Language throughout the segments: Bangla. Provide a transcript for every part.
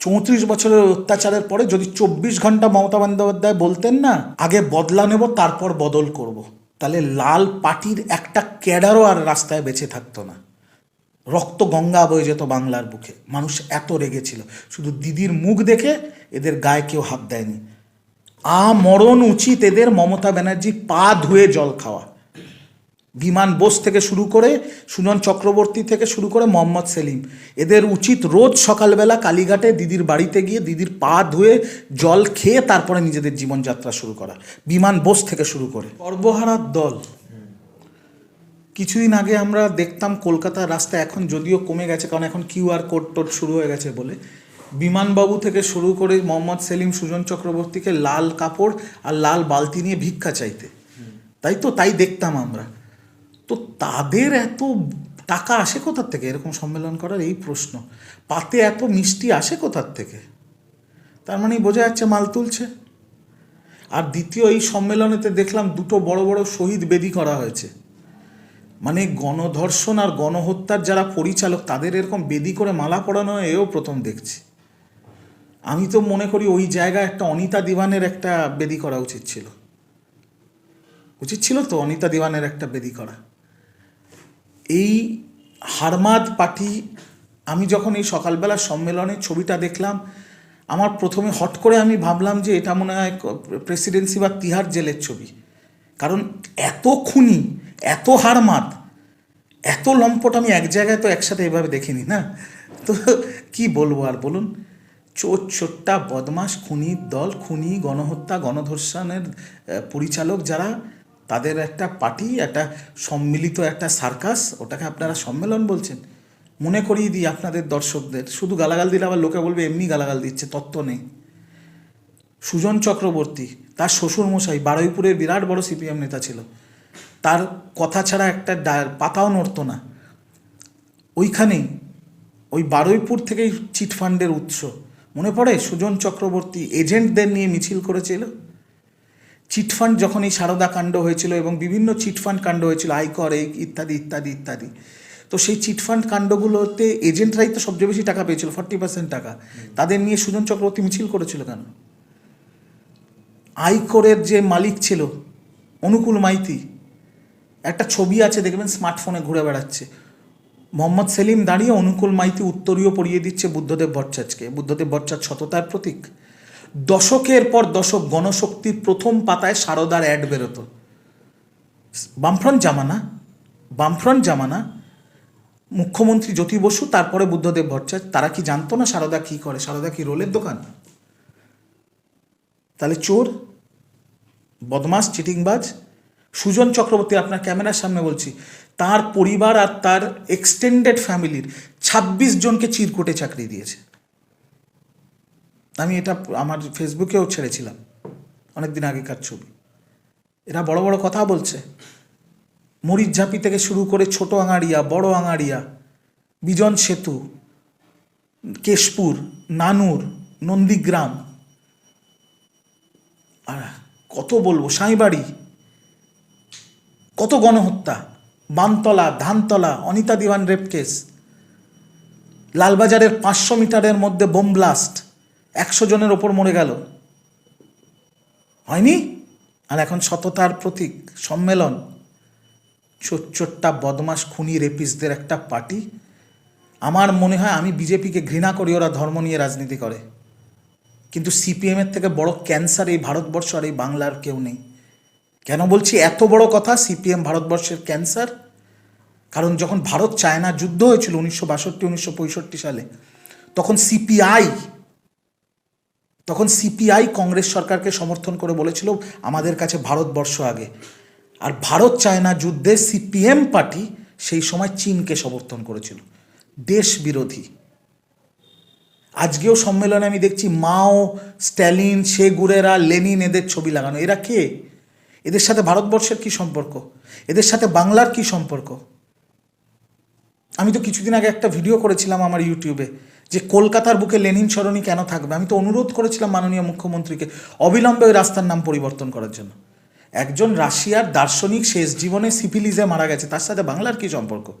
চৌত্রিশ বছরের অত্যাচারের পরে যদি চব্বিশ ঘণ্টা মমতা বন্দ্যোপাধ্যায় বলতেন না, আগে বদলা নেব, তারপর বদল করব। তাহলে লাল পার্টির একটা ক্যাডারও আর রাস্তায় বেঁচে থাকতো না। রক্ত গঙ্গা বয়ে যেত বাংলার বুকে। মানুষ এত রেগেছিল। শুধু দিদির মুখ দেখে এদের গায়ে কেউ হাত দেয়নি। আ মরণ উচিত এদের মমতা ব্যানার্জি পা ধুয়ে জল খাওয়া। বিমান বোস থেকে শুরু করে, সুজন চক্রবর্তী থেকে শুরু করে মোহাম্মদ সেলিম। এদের উচিত রোজ সকালবেলা কালীঘাটে দিদির বাড়িতে গিয়ে দিদির পা ধুয়ে জল খেয়ে তারপরে নিজেদের জীবনযাত্রা শুরু করা। বিমান বোস থেকে শুরু করে। সর্বহারার দল। কিছুদিন আগে আমরা দেখতাম কলকাতার রাস্তা এখন যদিও কমে গেছে, কারণ এখন কিউআর কোড টোড শুরু হয়ে গেছে বলে। বিমানবাবু থেকে শুরু করে মোহাম্মদ সেলিম, সুজন চক্রবর্তীকে লাল কাপড় আর লাল বালতি নিয়ে ভিক্ষা চাইতে। তাই তো, তাই দেখতাম আমরা। তো তাদের এত টাকা আসে কোথার থেকে? এরকম সম্মেলন করার এই প্রশ্ন। পাতে এত মিষ্টি আসে কোথার থেকে? তার মানে বোঝা যাচ্ছে মাল তুলছে। আর দ্বিতীয় এই সম্মেলনেতে দেখলাম দুটো বড় বড় শহীদ বেদি করা হয়েছে। মানে গণধর্ষণ আর গণহত্যার যারা পরিচালক, তাদের এরকম বেদি করে মালা হয়, এও প্রথম দেখছি। আমি তো মনে করি ওই জায়গায় একটা অনিতা দিওয়ানের একটা বেদি করা উচিত ছিল। উচিত ছিল তো অনিতা দিওয়ানের একটা বেদি করা। এই হারমাদ পার্টি আমি যখন এই সকালবেলা সম্মেলনে ছবিটা দেখলাম, আমার প্রথমে হট করে আমি ভাবলাম যে এটা মনে হয় প্রেসিডেন্সি বা তিহার জেলের ছবি। কারণ এত খুনি, এত হারমাদ, এত লম্পট আমি এক জায়গায় তো একসাথে এভাবে দেখিনি না? তো কি বলব আর বলুন? চোর ছোট্টা বদমাস খুনির দল, খুনি, গণহত্যা, গণধর্ষণের পরিচালক যারা তাদের একটা পার্টি, একটা সম্মিলিত একটা সার্কাস, ওটাকে আপনারা সম্মেলন বলছেন। মনে করিয়ে দিই আপনাদের দর্শকদের, শুধু গালাগাল দিলে আবার লোকে বলবে এমনি গালাগাল দিচ্ছে, তত্ত্ব নেই। সুজন চক্রবর্তী, তার শ্বশুরমশাই, বারুইপুরের বিরাট বড় সিপিএম নেতা ছিল। তার কথা ছাড়া একটা পাতাও নড়তো না। ওইখানেই, ওই বারুইপুর থেকেই চিটফান্ডের উৎস। মনে পড়ে সুজন চক্রবর্তী এজেন্টদের নিয়ে মিছিল করেছিল? চিটফান্ড যখন এই সারদা কাণ্ড হয়েছিল এবং বিভিন্ন চিটফান্ড কাণ্ড হয়েছিল, আয়কর, এই ইত্যাদি ইত্যাদি ইত্যাদি, তো সেই চিটফান্ড কাণ্ডগুলোতে এজেন্টরাই তো সবচেয়ে বেশি টাকা পেয়েছিল, ফর্টি পার্সেন্ট টাকা। তাদের নিয়ে সুজন চক্রবর্তী মিছিল করেছিল কেন? আইকোরের যে মালিক ছিল, অনুকূল মাইতি, একটা ছবি আছে, দেখবেন স্মার্টফোনে ঘুরে বেড়াচ্ছে। মোহাম্মদ সেলিম দাঁড়িয়ে অনুকূল মাইতি উত্তরীয় পড়িয়ে দিচ্ছে বুদ্ধদেব ভট্টাচার্যকে। বুদ্ধদেব ভট্টাচার্য সততার প্রতীক। দশকের পর দশক গণশক্তির প্রথম পাতায় সারদার অ্যাড বেরোতো। বামফ্রন্ট জামানা বামফ্রন্ট জামানা, মুখ্যমন্ত্রী জ্যোতি বসু, তারপরে বুদ্ধদেব ভট্টাচার্য, তারা কি জানতো না সারদা কি করে? সারদা কি রোলের দোকান? তাহলে চোর বদমাস চিটিংবাজ, সুজন চক্রবর্তী, আপনার ক্যামেরার সামনে বলছি, তার পরিবার আর তার এক্সটেন্ডেড ফ্যামিলির ২৬ জনকে চিরকুটে চাকরি দিয়েছে। আমি এটা আমার ফেসবুকেও ছেড়েছিলাম অনেক দিন আগেকার ছবি। এরা বড় বড় কথা বলছে। মরিচঝাপি থেকে শুরু করে ছোট আঙাড়িয়া, বড় আঙাড়িয়া, বিজন সেতু, কেশপুর, নানুর, নন্দীগ্রাম। আর কত বলব, সাঁইবাড়ি, কত গণহত্যা বানতলা ধানতলা, অনিতা দিওয়ান রেপ কেস, লালবাজারের পাঁচশো মিটারের মধ্যে বোম ব্লাস্ট। একশো জনের ওপর মরে গেল। হয়নি? আর এখন সততার প্রতীক, সম্মেলন। চোট্টা বদমাস খুনি রেপিসদের একটা পার্টি। আমার মনে হয় আমি বিজেপিকে ঘৃণা করি, ওরা ধর্ম নিয়ে রাজনীতি করে। কিন্তু সিপিএমের থেকে বড় ক্যান্সার এই ভারতবর্ষ আর এই বাংলার কেউ নেই। কেন বলছি এত বড় কথা? সিপিএম ভারতবর্ষের ক্যান্সার? কারণ যখন ভারত চায়না যুদ্ধ হয়েছিল উনিশশো বাষট্টি, উনিশশো পঁয়ষট্টি সালে, তখন সিপিআই তখন সিপিআই কংগ্রেস সরকারকে সমর্থন করে বলেছিল, আমাদের কাছে ভারতবর্ষ আগে। আর ভারত চায়না যুদ্ধে সিপিএম পার্টি সেই সময় চীনকে সমর্থন করেছিল। দেশ বিরোধী। আজকেও সম্মেলনে আমি দেখছি মাও, স্ট্যালিন শে গুরেরা লেনিন এদের ছবি লাগানো। এরা কে? এদের সাথে ভারতবর্ষের কি সম্পর্ক? এদের সাথে বাংলার কি সম্পর্ক? আমি তো কিছুদিন আগে একটা ভিডিও করেছিলাম আমার ইউটিউবে। যে কলকাতার বুকে লেনিন সরণি কেন থাকবে? আমি তো অনুরোধ করেছিলাম মাননীয় মুখ্যমন্ত্রীকে অবিলম্বে ওই রাস্তার নাম পরিবর্তন করার জন্য। একজন রাশিয়ার দার্শনিক শেষ জীবনে সিফিলিজে মারা গেছে, তার সাথে বাংলার কি সম্পর্ক?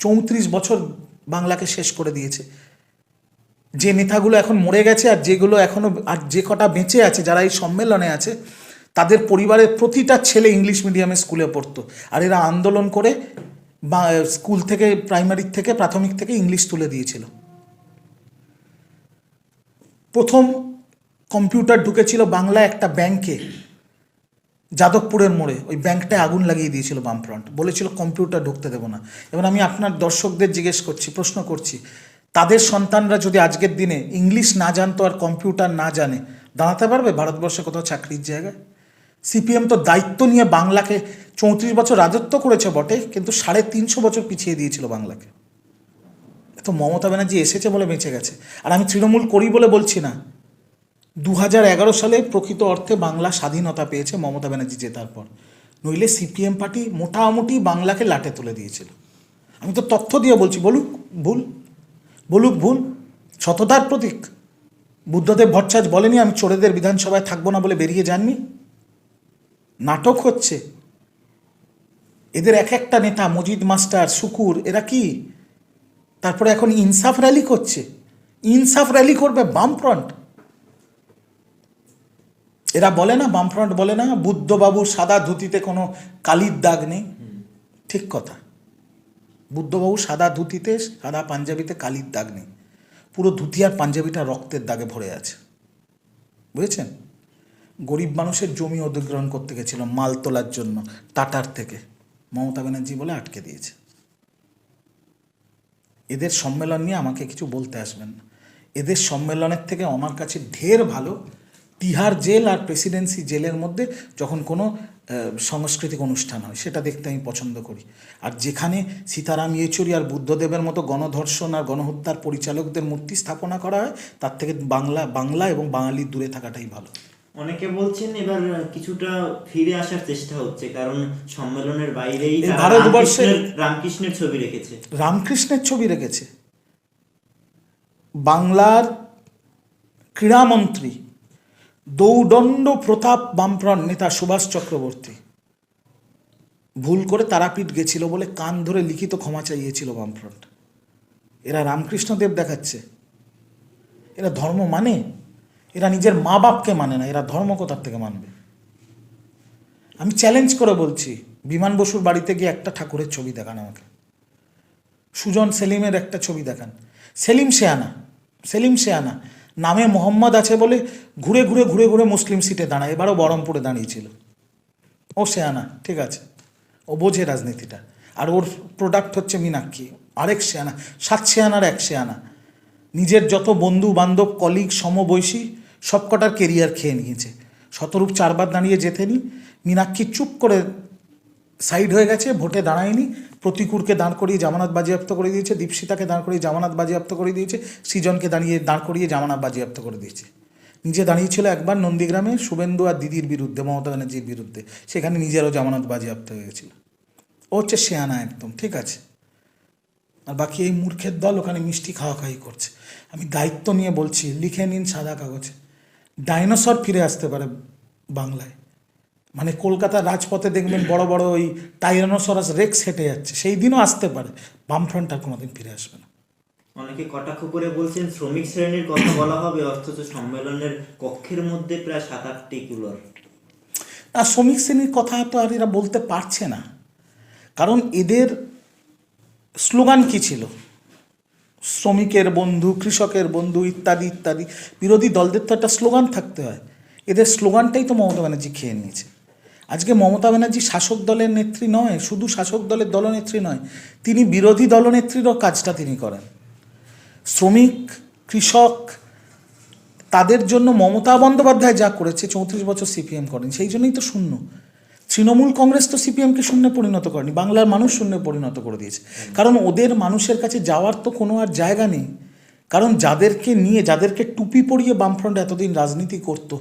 চৌত্রিশ বছর বাংলাকে শেষ করে দিয়েছে। যে নেতাগুলো এখন মরে গেছে আর যেগুলো এখনও আর যে কটা বেঁচে আছে, যারা এই সম্মেলনে আছে, তাদের পরিবারের প্রতিটা ছেলে ইংলিশ মিডিয়ামে স্কুলে পড়তো। আর এরা আন্দোলন করে বা স্কুল থেকে প্রাইমারি থেকে, প্রাথমিক থেকে ইংলিশ তুলে দিয়েছিল। প্রথম কম্পিউটার ঢুকেছিল বাংলা একটা ব্যাংকে যাদবপুরের মোড়ে। ওই ব্যাংকটায় আগুন লাগিয়ে দিয়েছিল বামফ্রন্ট। বলেছিল কম্পিউটার ঢুকতে দেবো না। এবার আমি আপনার দর্শকদের জিজ্ঞেস করছি, প্রশ্ন করছি, তাদের সন্তানরা যদি আজকের দিনে ইংলিশ না জানতো আর কম্পিউটার না জানে, দাঁড়াতে পারবে? ভারতবর্ষে কোথাও চাকরির জায়গায়? সিপিএম তো দায়িত্ব নিয়ে বাংলাকে চৌত্রিশ বছর রাজত্ব করেছে বটে, কিন্তু সাড়ে তিনশো বছর পিছিয়ে দিয়েছিল বাংলাকে। তো মমতা ব্যানার্জি এসেছে বলে বেঁচে গেছে। আর আমি তৃণমূল করি বলে বলছি না। দু হাজার এগারো সালে প্রকৃত অর্থে বাংলা স্বাধীনতা পেয়েছে মমতা ব্যানার্জি জেতার পর। নইলে সিপিএম পার্টি মোটামুটি বাংলাকে লাটে তুলে দিয়েছিল। আমি তো তথ্য দিয়ে বলছি, বলুক ভুল বলুক ভুল, সততার প্রতীক। বুদ্ধদেব ভট্টাচার্য বলেনি, আমি চোরেদের বিধানসভায় থাকব না বলে বেরিয়ে যাননি। নাটক হচ্ছে। এদের এক একটা নেতা, মজিদ মাস্টার, শুকুর, এরা কি? তারপরে এখন ইনসাফ র্যালি করছে। ইনসাফ র্যালি করবে বামফ্রন্ট। এরা বলে না, বামফ্রন্ট বলে না, বুদ্ধবাবুর সাদা ধুতিতে কোনো কালির দাগ নেই। ঠিক কথা। বুদ্ধবাবু সাদা ধুতিতে, সাদা পাঞ্জাবিতে কালির দাগ নেই। পুরো ধুতি আর পাঞ্জাবিটা রক্তের দাগে ভরে আছে। বুঝেছেন? গরিব মানুষের জমি অধিগ্রহণ করতে গেছিল মাল তোলার জন্য, টাটার থেকে। মমতা ব্যানার্জি বলে আটকে দিয়েছে। এদের সম্মেলন নিয়ে আমাকে কিছু বলতে আসবেন না। এদের সম্মেলনের থেকে আমার কাছে ঢের ভালো। তিহার জেল আর প্রেসিডেন্সি জেলের মধ্যে যখন কোনো সাংস্কৃতিক অনুষ্ঠান হয়, সেটা দেখতে আমি পছন্দ করি। আর যেখানে সীতারাম ইয়েচুরি আর বুদ্ধদেবের মতো গণধর্ষণ আর গণহত্যার পরিচালকদের মূর্তি স্থাপনা করা হয়, তার থেকে বাংলা বাংলা এবং বাঙালির দূরে থাকাটাই ভালো। অনেকে বলছেন এবার কিছুটা ফিরে আসার চেষ্টা হচ্ছে কারণ সম্মেলনের বাইরেই এই ভারতবর্ষে- রামকৃষ্ণের- রামকৃষ্ণের ছবি রেখেছে। রামকৃষ্ণের ছবি রেখেছে। বাংলার ক্রীড়ামন্ত্রী দৌদণ্ড প্রতাপ বামফ্রন্ট নেতা সুভাষ চক্রবর্তী। ভুল করে তারাপীঠ গেছিল বলে কান ধরে লিখিত ক্ষমা চাইয়েছিল বামফ্রন্ট। এরা রামকৃষ্ণদেব দেখাচ্ছে। এরা ধর্ম মানে এরা নিজের মা বাপকে মানে না, এরা ধর্ম কোথার থেকে মানবে। আমি চ্যালেঞ্জ করে বলছি, বিমান বসুর বাড়িতে গিয়ে একটা ঠাকুরের ছবি দেখান আমাকে। সুজন সেলিমের একটা ছবি দেখান। সেলিম শেয়ানা সেলিম শেয়ানা, নামে মোহাম্মদ আছে বলে ঘুরে ঘুরে ঘুরে ঘুরে মুসলিম সিটে দাঁড়ায়, এবারও বহরমপুরে দাঁড়িয়েছিল। ও শেয়ানা, ঠিক আছে। ও বোঝে রাজনীতিটা। আর ওর প্রোডাক্ট হচ্ছে মীনাক্ষী। আরেক শেয়ানা, সাত শেয়ানার এক শেয়ানা। নিজের যত বন্ধু বান্ধব কলিগ সমবয়সী সবকটার কেরিয়ার খেয়ে নিয়েছে। শতরূপ চারবার দাঁড়িয়ে জেতেনি মীনাক্ষী চুপ করে সাইড হয়ে গেছে, ভোটে দাঁড়ায়নি। প্রতিকূরকে দাঁড় করিয়ে জামানত বাজেয়াপ্ত করে দিয়েছে, দীপশিতাকে দাঁড় করিয়ে জামানত বাজেয়াপ্ত করে দিয়েছে, সৃজনকে দাঁড়িয়ে, দাঁড় করিয়ে জামানত বাজেয়াপ্ত করে দিয়েছে। নিজে দাঁড়িয়েছিল একবার নন্দীগ্রামে, শুভেন্দু আর দিদির বিরুদ্ধে, মমতা ব্যানার্জির বিরুদ্ধে। সেখানে নিজেরও জামানত বাজেয়াপ্ত হয়ে গেছিল। ও হচ্ছে শেয়ানা একদম, ঠিক আছে? আর বাকি এই মূর্খের দল ওখানে মিষ্টি খাওয়া খাওয়াই করছে। আমি দায়িত্ব নিয়ে বলছি, লিখে নিন সাদা কাগজে। ডাইনোসর ফিরে আসতে পারে বাংলায়। মানে কলকাতার রাজপথে দেখবেন বড় বড় ওই টাইরানোসরাস রেক্স হেঁটে যাচ্ছে। সেই দিনও আসতে পারে বামফ্রন্ট আর কোনোদিন ফিরে আসবে না। অনেকে কটাক্ষ করে বলছেন শ্রমিক শ্রেণির কথা বলা হবে অথচ সম্মেলনের কক্ষের মধ্যে প্রায় সাত আটটি কুলার। আর শ্রমিক শ্রেণির কথা তো আর এরা বলতে পারছে না। কারণ এদের স্লোগান কি ছিল? শ্রমিকের বন্ধু, কৃষকের বন্ধু, ইত্যাদি ইত্যাদি। বিরোধী দলদের তো একটা স্লোগান থাকতে হয়। এদের স্লোগানটাই তো মমতা ব্যানার্জি খেয়ে নিয়েছে। আজকে মমতা ব্যানার্জি শাসক দলের নেত্রী নয়, শুধু শাসক দলের দলনেত্রী নয়, তিনি বিরোধী দলনেত্রীরও কাজটা তিনি করেন। শ্রমিক, কৃষক, তাদের জন্য মমতা বন্দ্যোপাধ্যায় যা করেছে, চৌত্রিশ বছর সিপিএম করেন, সেই জন্যই তো শূন্য। তৃণমূল কংগ্রেস তো সিপিএমকে শূন্যে পরিণত করেনি, বাংলার মানুষ শূন্যে পরিণত করে দিয়েছে। কারণ ওদের মানুষের কাছে যাওয়ার তো কোনো আর জায়গা নেই। কারণ যাদেরকে নিয়ে, যাদেরকে টুপি পরিয়ে বামফ্রন্ট এতদিন রাজনীতি করতো,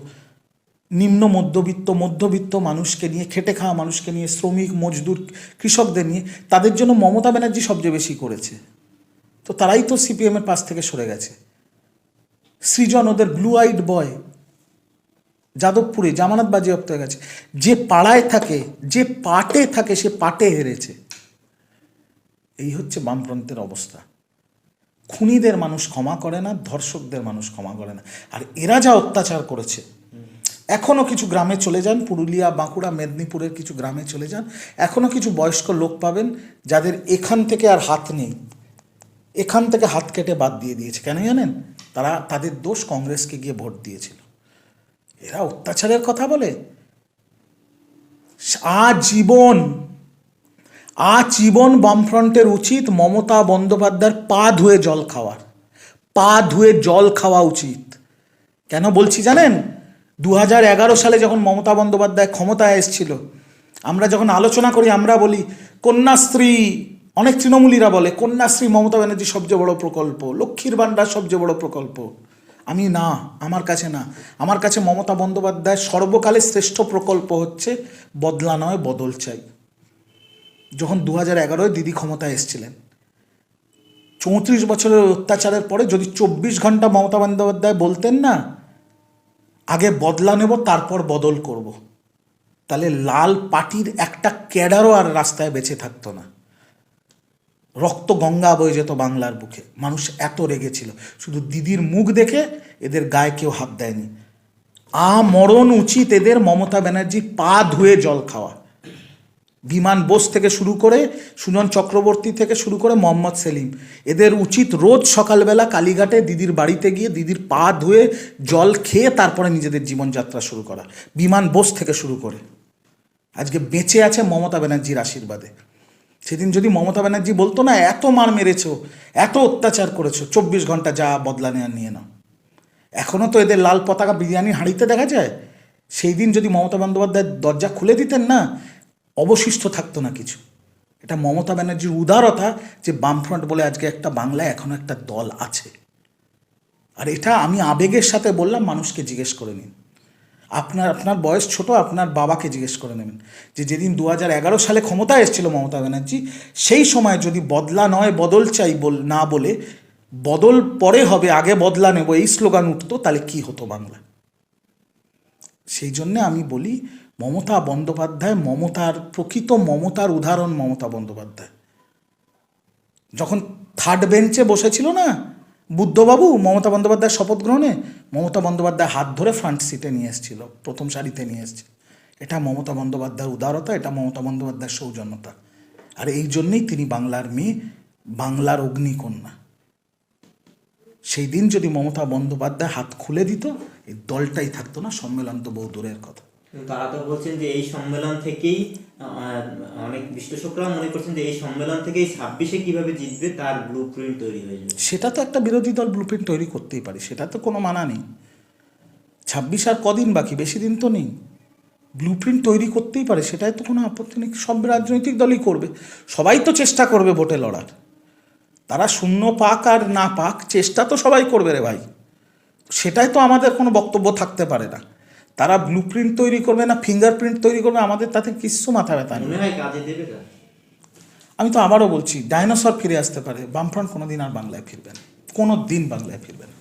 নিম্ন মধ্যবিত্ত মধ্যবিত্ত মানুষকে নিয়ে, খেটে খাওয়া মানুষকে নিয়ে, শ্রমিক, মজদুর, কৃষকদের নিয়ে, তাদের জন্য মমতা ব্যানার্জি সবচেয়ে বেশি করেছে। তো তারাই তো সিপিএমের পাশ থেকে সরে গেছে। সৃজন ওদের ব্লু আইড বয় যাদবপুরে জামানত বাজেয়াপ্ত হয়ে গেছে। যে পাড়ায় থাকে, যে পাটে থাকে, সে পাটে হেরেছে। এই হচ্ছে বামফ্রন্টের অবস্থা। খুনিদের মানুষ ক্ষমা করে না, ধর্ষকদের মানুষ ক্ষমা করে না। আর এরা যা অত্যাচার করেছে এখনও কিছু গ্রামে চলে যান, পুরুলিয়া, বাঁকুড়া, মেদিনীপুরের কিছু গ্রামে চলে যান এখনও কিছু বয়স্ক লোক পাবেন যাদের এখান থেকে আর হাত নেই। এখান থেকে হাত কেটে বাদ দিয়ে দিয়েছে। কেন জানেন? তারা, তাদের দোষ কংগ্রেসকে গিয়ে ভোট দিয়েছিল। এরা অত্যাচারের কথা বলে। আজীবন আজীবন বামফ্রন্টের উচিত মমতা বন্দ্যোপাধ্যায়ের পা ধুয়ে জল খাওয়ার। পা ধুয়ে জল খাওয়া উচিত। কেন বলছি জানেন? দু হাজার এগারো সালে যখন মমতা বন্দ্যোপাধ্যায় ক্ষমতায় এসেছিল, আমরা যখন আলোচনা করি, আমরা বলি, কন্যাশ্রী, অনেক তৃণমূলীরা বলে, কন্যাশ্রী মমতা ব্যানার্জি সবচেয়ে বড় প্রকল্প, লক্ষ্মীর ভাণ্ডার সবচেয়ে বড় প্রকল্প। আমি না, আমার কাছে না। আমার কাছে মমতা বন্দ্যোপাধ্যায় সর্বকালের শ্রেষ্ঠ প্রকল্প হচ্ছে বদলা নয়, বদল চাই। যখন দু হাজার এগারোয় দিদি ক্ষমতায় এসেছিলেন। চৌত্রিশ বছরের অত্যাচারের পরে যদি চব্বিশ ঘণ্টা মমতা বন্দ্যোপাধ্যায় বলতেন না, আগে বদলা নেব, তারপর বদল করব। তাহলে লাল পার্টির একটা ক্যাডারও আর রাস্তায় বেঁচে থাকতো না। রক্ত গঙ্গা বয়ে যেত বাংলার বুকে। মানুষ এত রেগেছিল শুধু দিদির মুখ দেখে এদের গায়ে কেউ হাত দেয়নি। আ মরণ উচিত এদের মমতা ব্যানার্জি পা ধুয়ে জল খাওয়া। বিমান বোস থেকে শুরু করে, সুজন চক্রবর্তী থেকে শুরু করে মোহাম্মদ সেলিম। এদের উচিত রোজ সকালবেলা কালীঘাটে দিদির বাড়িতে গিয়ে দিদির পা ধুয়ে জল খেয়ে তারপরে নিজেদের জীবনযাত্রা শুরু করা। বিমান বোস থেকে শুরু করে। আজকে বেঁচে আছে মমতা ব্যানার্জির আশীর্বাদে। সেদিন যদি মমতা ব্যানার্জি বলতো না, এত মার মেরেছো, এত অত্যাচার করেছ, চব্বিশ ঘণ্টা যা বদলা নেওয়া নিয়ে নাও। এখনও তো এদের লাল পতাকা বিরিয়ানি হাঁড়িতে দেখা যায়। সেই দিন যদি মমতা বন্দ্যোপাধ্যায় দরজা খুলে দিতেন না, অবশিষ্ট থাকতো না কিছু। এটা মমতা ব্যানার্জির উদারতা যে বামফ্রন্ট বলে আজকে একটা বাংলায় এখনও একটা দল আছে। আর এটা আমি আবেগের সাথে বললাম, মানুষকে জিজ্ঞেস করে নিন। আপনার আপনার বয়স ছোট, আপনার বাবাকে জিজ্ঞেস করে নেবেন। যে যেদিন দু এগারো সালে ক্ষমতা এসেছিল মমতা ব্যানার্জি, সেই সময় যদি বদলা নয়, বদল চাই বল, না বলে, বদল পরে হবে, আগে বদলা নেব, এই স্লোগান উঠতো, তাহলে কি হতো বাংলা? সেই জন্যে আমি বলি, মমতা বন্দ্যোপাধ্যায় মমতার, প্রকৃত মমতার উদাহরণ মমতা বন্দ্যোপাধ্যায়। যখন থার্ড বেঞ্চে বসেছিল না বুদ্ধবাবু মমতা বন্দ্যোপাধ্যায় শপথ গ্রহণে মমতা বন্দ্যোপাধ্যায় হাত ধরে ফ্রন্ট সিটে নিয়ে এসেছিল, প্রথম সারিতে নিয়ে এসছে। এটা মমতা বন্দ্যোপাধ্যায়ের উদারতা, এটা মমতা বন্দ্যোপাধ্যায়ের সৌজন্যতা। আর এই জন্যেই তিনি বাংলার মেয়ে, বাংলার অগ্নিকন্যা। সেই দিন যদি মমতা বন্দ্যোপাধ্যায় হাত খুলে দিত, এই দলটাই থাকতো না সম্মেলন তো বহু দূরের কথা। তারা তো বলছেন যে এই সম্মেলন থেকেই অনেক বিশ্লেষকরা মনে করছেন যে এই সম্মেলন থেকেই ছাব্বিশে কীভাবে জিতবে তার ব্লু প্রিন্ট তৈরি হয়ে যাবে। সেটা তো একটা বিরোধী দল ব্লুপ্রিন্ট তৈরি করতেই পারে, সেটা তো কোনো মানা নেই। ছাব্বিশ আর কদিন বাকি, বেশি দিন তো নেই। ব্লুপ্রিন্ট তৈরি করতেই পারে, সেটাই তো কোনো আপত্তি নেই। সব রাজনৈতিক দলই করবে, সবাই তো চেষ্টা করবে ভোটে লড়ার। তারা শূন্য পাক আর না পাক, চেষ্টা তো সবাই করবে রে ভাই। সেটাই তো আমাদের কোনো বক্তব্য থাকতে পারে না। তারা ব্লু প্রিন্ট তৈরি করবে না ফিঙ্গারপ্রিন্ট তৈরি করবে আমাদের তাতে কিচ্ছু মাথা ব্যথা নেই। আমি তো আবারও বলছি ডাইনোসর ফিরে আসতে পারে বামফ্রন্ট কোনো দিন আর বাংলায় ফিরবে না কোনো দিন বাংলায় ফিরবে না।